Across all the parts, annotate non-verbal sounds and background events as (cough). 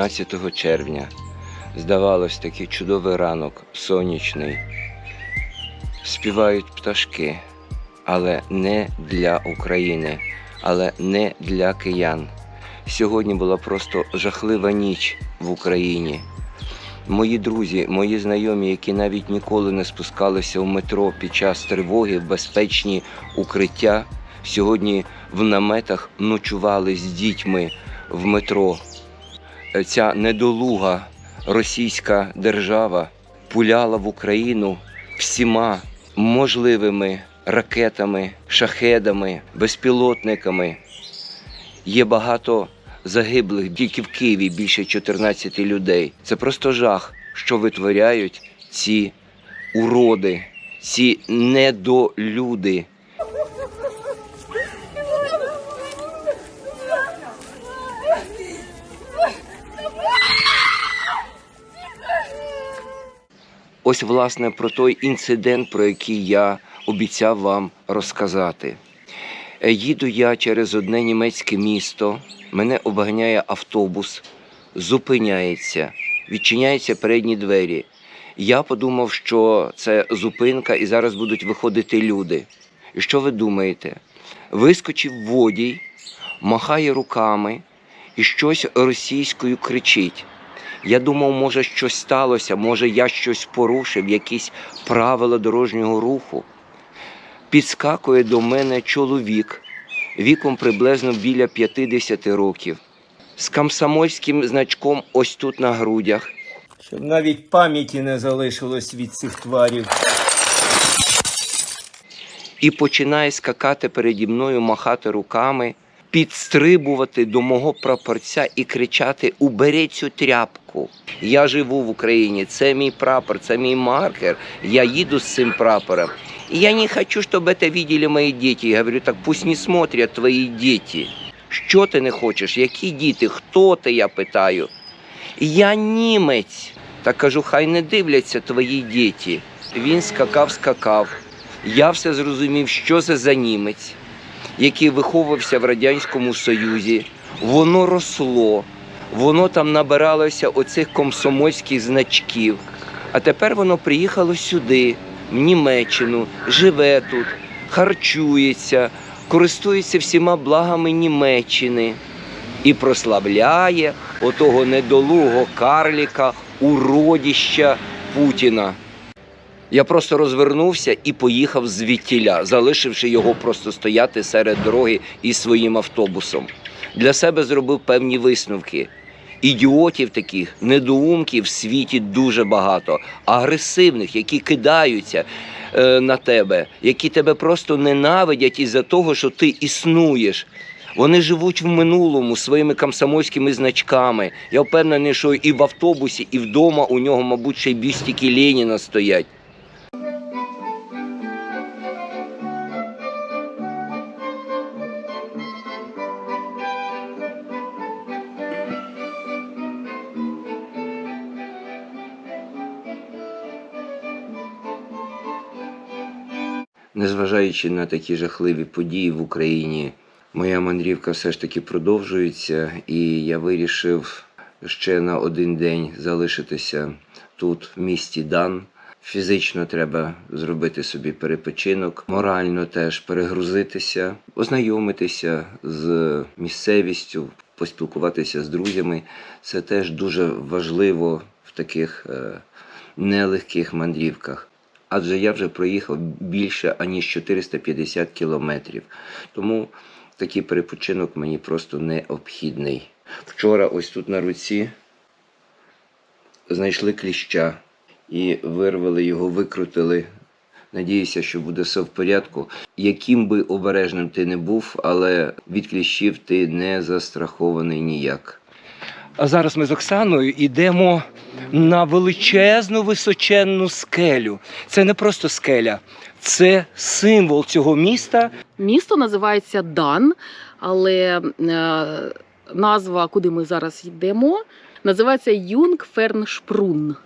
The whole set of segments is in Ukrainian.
Вівторок, 17 червня. Здавалось, такий чудовий ранок, сонячний. Співають пташки, але не для України, але не для киян. Сьогодні була просто жахлива ніч в Україні. Мої друзі, мої знайомі, які навіть ніколи не спускалися в метро під час тривоги в безпечні укриття, сьогодні в наметах ночували з дітьми в метро. Ця недолуга російська держава пуляла в Україну всіма можливими ракетами, шахедами, безпілотниками. Є багато загиблих тільки в Києві більше 14 людей. Це просто жах, що витворяють ці уроди, ці недолюди. Ось, власне, про той інцидент, про який я обіцяв вам розказати. Е, Їду я через одне німецьке місто, мене обганяє автобус, зупиняється, відчиняються передні двері. Я подумав, що це зупинка і зараз будуть виходити люди. І що ви думаєте? Вискочив водій, махає руками і щось російською кричить. Я думав, може, щось сталося, може, я щось порушив, якісь правила дорожнього руху. Підскакує до мене чоловік віком приблизно біля 50 років, з комсомольським значком ось тут на грудях. Щоб навіть пам'яті не залишилось від цих тварів. і починає скакати переді мною, махати руками, підстрибувати до мого прапорця і кричати: Убери цю тряпку. Я живу в Україні, це мій прапор, це мій маркер. Я їду з цим прапором. Я не хочу, щоб це видели мої діти. Я говорю, так пусть не смотрять твої діти. Що ти не хочеш? Які діти? Хто ти? Я питаю. Я німець. Та кажу, хай не дивляться твої діти. Він скакав, скакав. Я все зрозумів, що це за німець, який виховувався в Радянському Союзі. Воно росло, воно там набиралося оцих комсомольських значків. А тепер воно приїхало сюди, в Німеччину, живе тут, харчується, користується всіма благами Німеччини і прославляє отого недолугого карліка, уродіща Путіна. Я просто розвернувся і поїхав звідтіля, залишивши його просто стояти серед дороги із своїм автобусом. Для себе зробив певні висновки. Ідіотів таких, недоумків в світі дуже багато, агресивних, які кидаються е, на тебе, які тебе просто ненавидять із-за того, що ти існуєш. Вони живуть в минулому своїми комсомольськими значками. Я впевнений, що і в автобусі, і вдома у нього, мабуть, ще й бюстики Леніна стоять. Незважаючи на такі жахливі події в Україні, моя мандрівка все ж таки продовжується, і я вирішив ще на один день залишитися тут, в місті Дан. Фізично треба зробити собі перепочинок, морально теж перегрузитися, ознайомитися з місцевістю, поспілкуватися з друзями. Це теж дуже важливо в таких е, нелегких мандрівках адже я вже проїхав більше аніж 450 кілометрів. Тому такий перепочинок мені просто необхідний. Вчора, ось тут на руці, знайшли кліща і вирвали його, викрутили. Надіюся, що буде все в порядку. Яким би обережним ти не був, але від кліщів ти не застрахований ніяк. А зараз ми з Оксаною йдемо на величезну височенну скелю. Це не просто скеля, це символ цього міста. Місто називається Дан, але е, назва, куди ми зараз йдемо, називається Юнгферншпрун.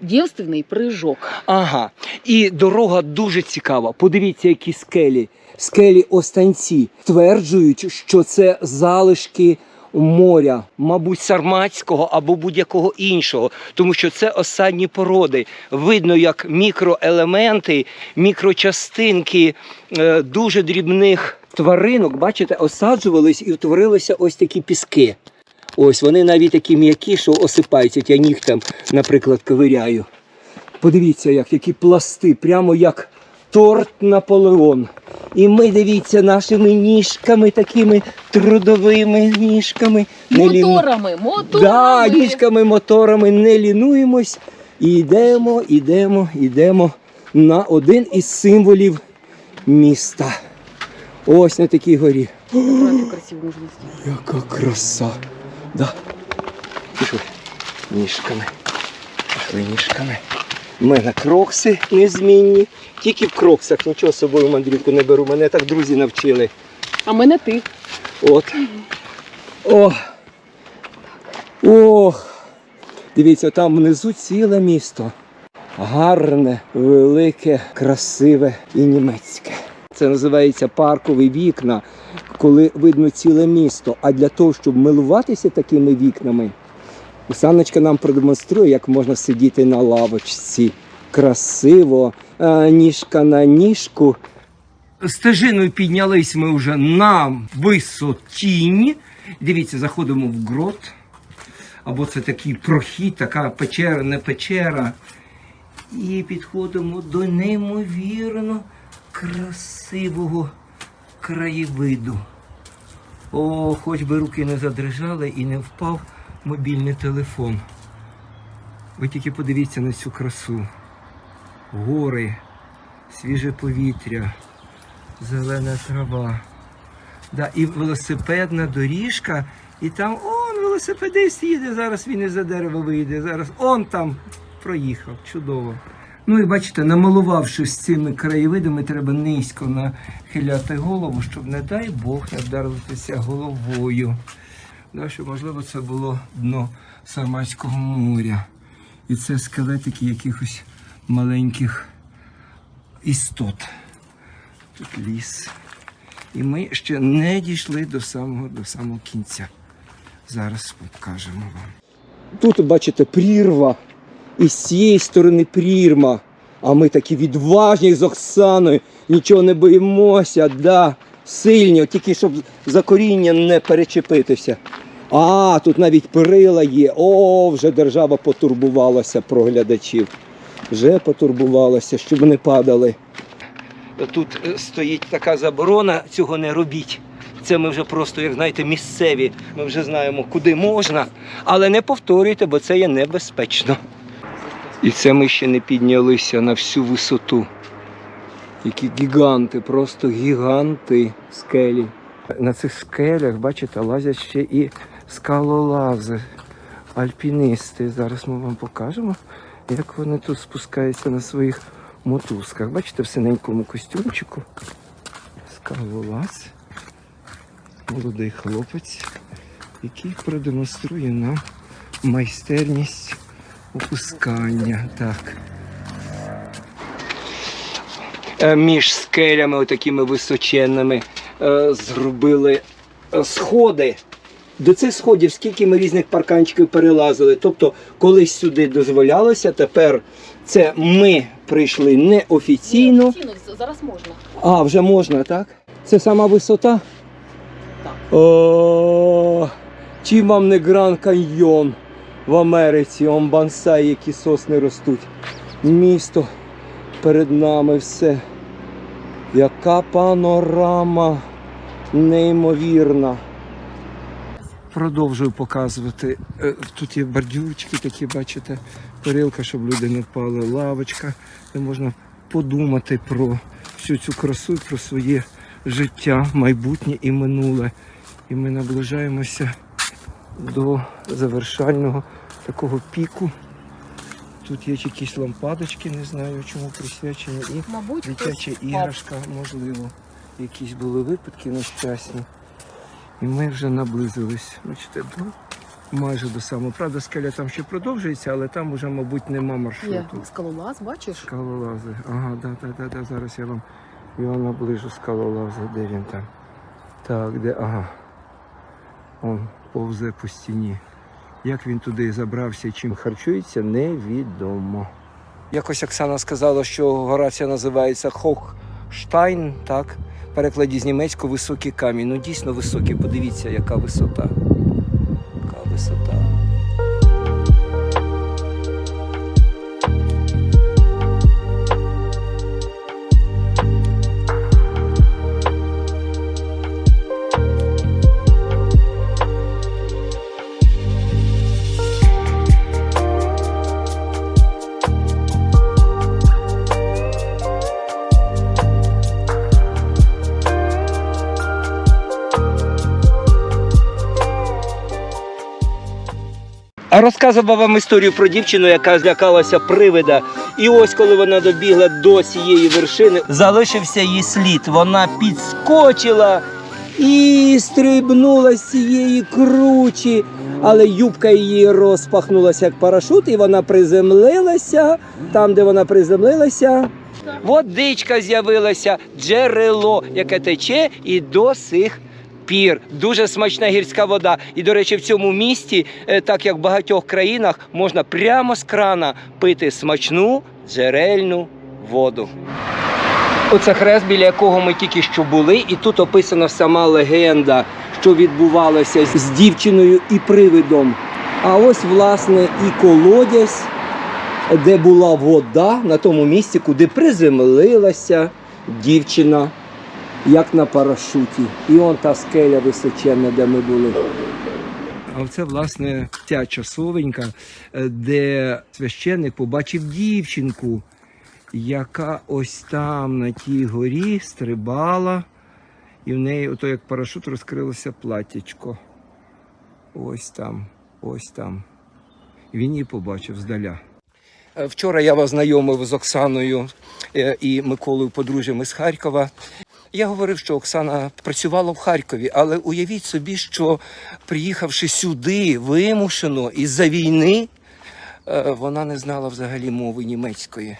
Дівственний прыжок. Ага. І дорога дуже цікава. Подивіться, які скелі. Скелі останці стверджують, що це залишки моря, мабуть, сарматського або будь-якого іншого, тому що це осадні породи. Видно, як мікроелементи, мікрочастинки е, дуже дрібних тваринок, бачите, осаджувались і утворилися ось такі піски. Ось вони навіть такі м'які, що осипаються. Я нігтем, наприклад, ковиряю. Подивіться, як які пласти, прямо як торт Наполеон. І ми дивіться нашими ніжками, такими трудовими ніжками. Моторами, моторами. Да, ніжками, моторами не лінуємось. І йдемо, йдемо, йдемо на один із символів міста. Ось на такій горі. Яка краса. Да. Пішли ніжками. Пішли ніжками. У мене крокси незмінні. Тільки в кроксах нічого з собою в мандрівку не беру. Мене так друзі навчили. А мене ти. От. О. Ох. Дивіться, там внизу ціле місто. Гарне, велике, красиве і німецьке. Це називається паркові вікна, коли видно ціле місто. А для того, щоб милуватися такими вікнами, Саночка нам продемонструє, як можна сидіти на лавочці. Красиво, ніжка на ніжку. Стежиною піднялись ми вже на висотінні. Дивіться, заходимо в грот. Або це такий прохід, така печера, не печера. І підходимо до неймовірно красивого краєвиду. О, хоч би руки не задрижали і не впав мобільний телефон. Ви тільки подивіться на цю красу. Гори, свіже повітря, зелена трава. Да, і велосипедна доріжка, і там он велосипедист їде, зараз він із за дерева вийде, зараз он там проїхав. Чудово. Ну і бачите, намалувавшись цими краєвидами, треба низько нахиляти голову, щоб, не дай Бог, не вдаритися головою. Да, що, можливо, це було дно Сарматського моря. І це скелетики якихось маленьких істот. Тут ліс. І ми ще не дійшли до самого, до самого кінця. Зараз покажемо вам. Тут, бачите, прірва. І з цієї сторони прірма. А ми такі відважні з Оксаною, нічого не боїмося, да, сильні, тільки щоб за коріння не перечепитися. А, тут навіть перила є. О, вже держава потурбувалася про глядачів. Вже потурбувалася, щоб не падали. Тут е, стоїть така заборона, цього не робіть. Це ми вже просто, як знаєте, місцеві. Ми вже знаємо, куди можна, але не повторюйте, бо це є небезпечно. І це ми ще не піднялися на всю висоту. Які гіганти, просто гіганти скелі. На цих скелях, бачите, лазять ще і скалолази, альпіністи. Зараз ми вам покажемо, як вони тут спускаються на своїх мотузках. Бачите, в синенькому костюмчику. Скалолаз. Молодий хлопець, який продемонструє нам майстерність опускання. Так. Е, Між скелями, отакими височенними, е, зробили сходи. До цих сходів скільки ми різних парканчиків перелазили. Тобто, колись сюди дозволялося, тепер це ми прийшли неофіційно. Офіційно зараз можна. А, вже можна, так? Це сама висота? Так. О, чим вам не Гранд Каньйон в Америці, он бонсай, які сосни ростуть. Місто перед нами все. Яка панорама неймовірна. Продовжую показувати. Е, Тут є бордюрчики такі, бачите, перилка, щоб люди не впали, лавочка, де можна подумати про всю цю красу, про своє життя, майбутнє і минуле. І ми наближаємося до завершального такого піку. Тут є якісь лампадочки, не знаю чому присвячені, і Мабуть, дитяча іграшка, можливо. Якісь були випадки нещасні. І ми вже наблизились. Бачите, до, майже до самого. Правда, скеля там ще продовжується, але там вже, мабуть, нема Є маршруту. скалолаз, бачиш? Скалолази. Ага, да, да, да, да. Зараз я вам його наближу скалолази. Де він там? Так, де? Ага. Он повзе по стіні. Як він туди забрався і чим харчується, невідомо. Якось Оксана сказала, що гора ця називається Хохштайн, так? Перекладі з німецького високий камінь. Ну дійсно високий, подивіться, яка висота. Яка висота. Розказував вам історію про дівчину, яка злякалася привида. І ось, коли вона добігла до цієї вершини, залишився її слід. Вона підскочила і стрибнула з цієї кручі. Але юбка її розпахнулася як парашут, і вона приземлилася. Там, де вона приземлилася, водичка з'явилася, джерело, яке тече і до сих пір. Дуже смачна гірська вода. І, до речі, в цьому місті, е, так як в багатьох країнах, можна прямо з крана пити смачну джерельну воду. Оце хрест, біля якого ми тільки що були, і тут описана сама легенда, що відбувалося з дівчиною і привидом. А ось, власне, і колодязь, де була вода на тому місці, куди приземлилася дівчина як на парашуті. І он та скеля височенна, де ми були. А це, власне, ця часовенька, е, де священник побачив дівчинку, яка ось там на тій горі стрибала, і в неї, ото як парашут, розкрилося платтячко. Ось там, ось там. Він її побачив здаля. Е, Вчора я вас знайомив з Оксаною е, і Миколою подружжями з Харкова. Я говорив, що Оксана працювала в Харкові, але уявіть собі, що приїхавши сюди вимушено із-за війни, е, вона не знала взагалі мови німецької.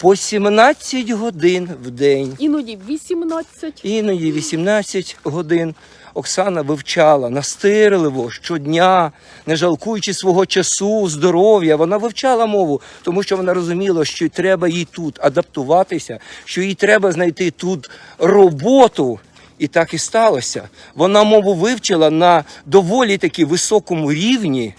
По 17 годин в день, Іноді 18. іноді 18 годин. Оксана вивчала настирливо щодня, не жалкуючи свого часу, здоров'я. Вона вивчала мову, тому що вона розуміла, що треба їй тут адаптуватися, що їй треба знайти тут роботу. І так і сталося. Вона мову вивчила на доволі таки високому рівні.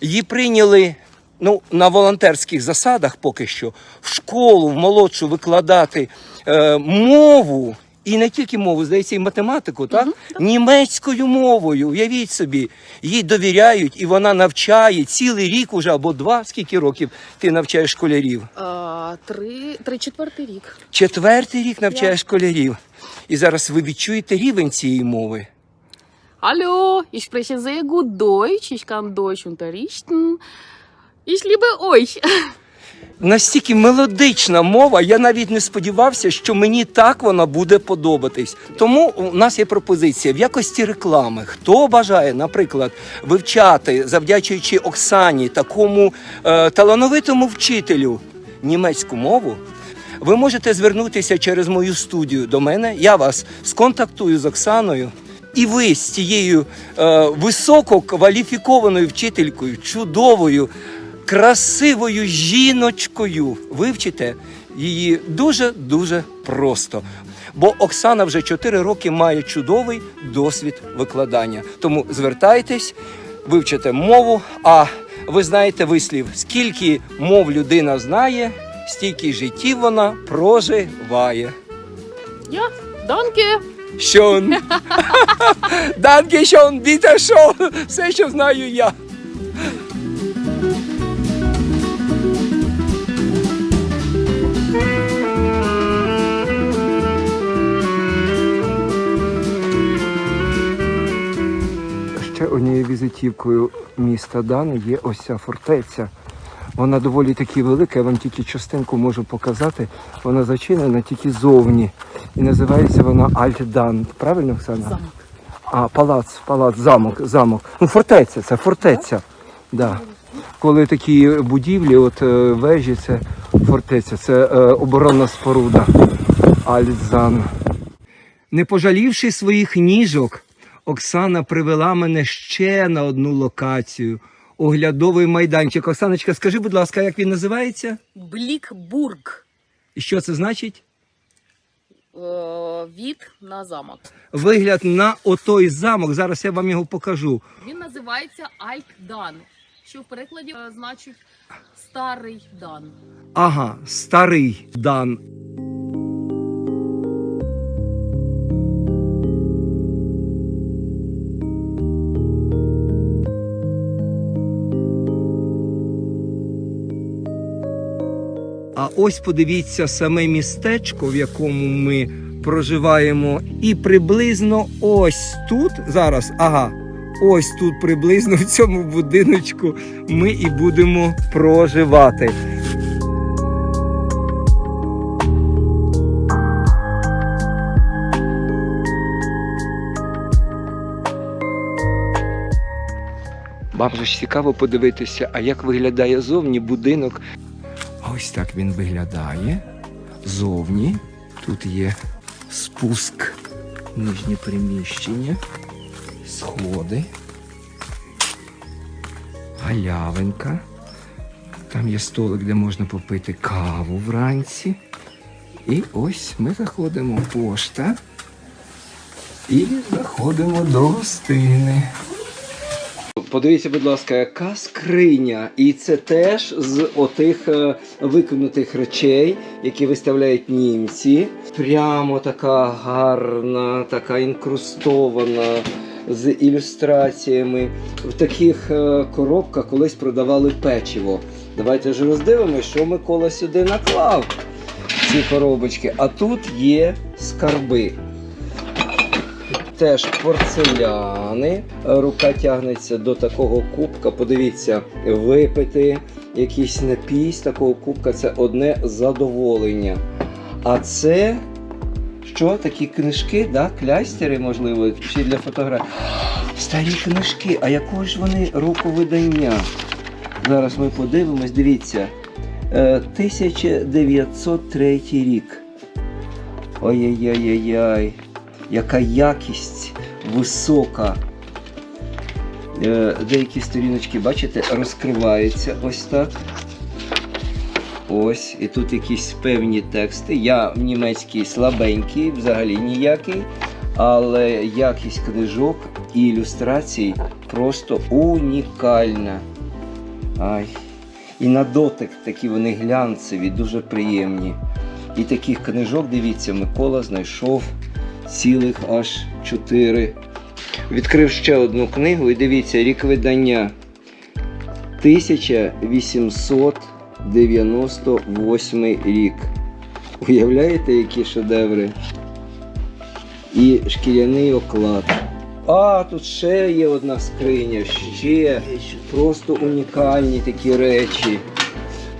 Її прийняли ну, на волонтерських засадах поки що в школу, в молодшу викладати е, мову. І не тільки мову, здається, і математику, так? Німецькою мовою. Уявіть собі, їй довіряють, і вона навчає цілий рік уже або два. Скільки років ти навчаєш школярів? А, три, три четвертий рік. Четвертий рік навчаєш школярів. І зараз ви відчуєте рівень цієї мови. Hallo, ich spreche sehr gut Deutsch. Ich kann Deutsch unterrichten. Ich liebe euch. настільки мелодична мова, я навіть не сподівався, що мені так вона буде подобатись. Тому у нас є пропозиція в якості реклами. Хто бажає, наприклад, вивчати, завдячуючи Оксані, такому е, талановитому вчителю німецьку мову. Ви можете звернутися через мою студію до мене. Я вас сконтактую з Оксаною. І ви з цією е, висококваліфікованою вчителькою, чудовою, красивою жіночкою вивчите її дуже-дуже просто. Бо Оксана вже 4 роки має чудовий досвід викладання. Тому звертайтесь, вивчите мову. А ви знаєте вислів, скільки мов людина знає, стільки життів вона проживає. Ja, danke. Шон. (laughs) Данке шон, біте шон. Все, що знаю я. Ще однією візитівкою міста Дани є ось ця фортеця. Вона доволі таки велика, я вам тільки частинку можу показати. Вона зачинена тільки зовні. І називається вона Альтдан. Правильно, Оксана? Замок. А, палац, палац, замок, замок. Ну, фортеця, це фортеця. Да. Коли такі будівлі, от е, вежі, це фортеця, це е, оборонна споруда. Альтзан. Не пожалівши своїх ніжок, Оксана привела мене ще на одну локацію. Оглядовий майданчик. Оксаночка, скажи, будь ласка, як він називається? Блікбург. І що це значить? Е, Від на замок. Вигляд на отой замок. Зараз я вам його покажу. Він називається Альтдан, що в перекладі е, значить старий дан. Ага, старий дан. Ось подивіться саме містечко, в якому ми проживаємо, і приблизно ось тут зараз, ага, ось тут приблизно в цьому будиночку ми і будемо проживати. Вам же ж цікаво подивитися, а як виглядає зовні будинок. Ось так він виглядає. Зовні. Тут є спуск, нижнє приміщення, сходи, галявинка. Там є столик, де можна попити каву вранці. І ось ми заходимо в пошта і заходимо до гостини. Подивіться, будь ласка, яка скриня. І це теж з отих е, викинутих речей, які виставляють німці. Прямо така гарна, така інкрустована. З ілюстраціями. В таких е, коробках колись продавали печиво. Давайте ж роздивимося, що Микола сюди наклав. Ці коробочки. А тут є скарби теж порцеляни. Рука тягнеться до такого кубка. Подивіться, випити якийсь напій з такого кубка це одне задоволення. А це що? Такі книжки, да? клястери, можливо, чи для фотографій. Старі книжки, а якого ж вони року видання? Зараз ми подивимось, дивіться. Е, 1903 рік. Ой-яй-яй-яй яка якість висока. Е, Деякі сторіночки, бачите, розкриваються ось так. Ось, і тут якісь певні тексти. Я в німецький слабенький, взагалі ніякий. Але якість книжок і ілюстрацій просто унікальна. Ай. І на дотик такі вони глянцеві, дуже приємні. І таких книжок, дивіться, Микола знайшов цілих аж чотири. Відкрив ще одну книгу і дивіться, рік видання 1898 рік. Уявляєте, які шедеври? І шкіряний оклад. А, тут ще є одна скриня, ще просто унікальні такі речі.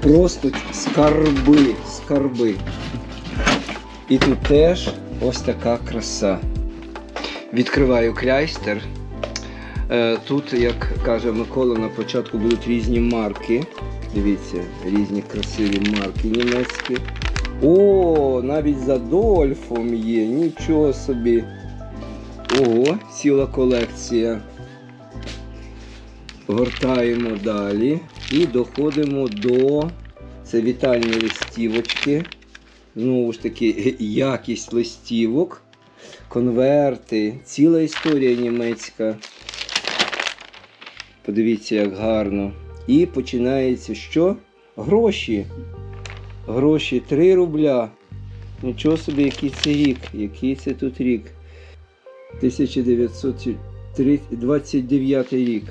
Просто скарби, скарби. І тут теж ось така краса. Відкриваю кляйстер. Е, Тут, як каже Микола, на початку будуть різні марки. Дивіться, різні красиві марки німецькі. О, навіть з Адольфом є, нічого собі. Ого, ціла колекція. Гортаємо далі і доходимо до це вітальні листівочки. Знову ж таки, якість листівок, конверти, ціла історія німецька. Подивіться, як гарно. І починається що? Гроші. Гроші 3 рубля. Нічого собі, який це рік. Який це тут рік? 1929 рік.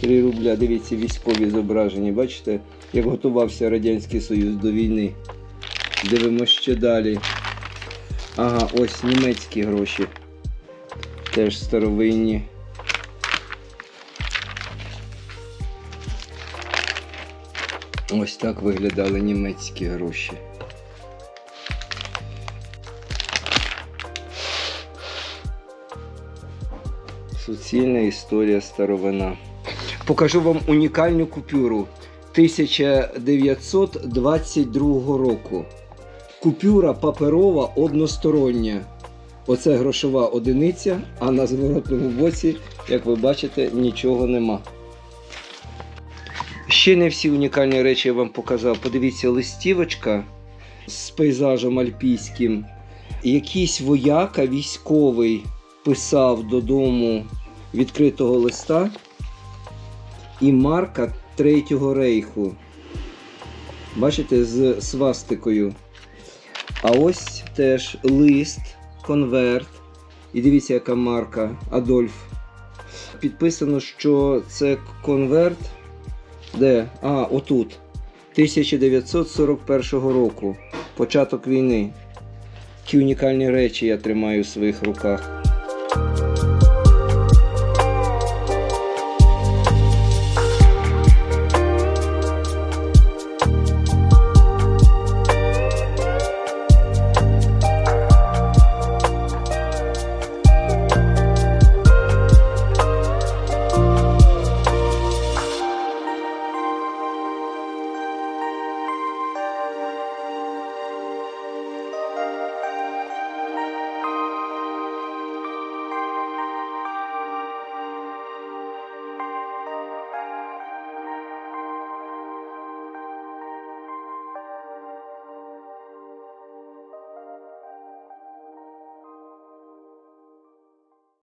3 рубля. Дивіться, військові зображені. Бачите, як готувався Радянський Союз до війни. Дивимося ще далі. Ага, ось німецькі гроші. Теж старовинні. Ось так виглядали німецькі гроші. Суцільна історія старовина. Покажу вам унікальну купюру 1922 року. Купюра паперова одностороння. Оце грошова одиниця, а на зворотному боці, як ви бачите, нічого нема. Ще не всі унікальні речі я вам показав. Подивіться, листівочка з пейзажем альпійським. Якийсь вояка військовий писав додому відкритого листа і марка Третього рейху. Бачите, з свастикою. А ось теж лист, конверт. І дивіться, яка марка Адольф. Підписано, що це конверт. Де? А, отут. 1941 року. Початок війни. Ті унікальні речі я тримаю в своїх руках.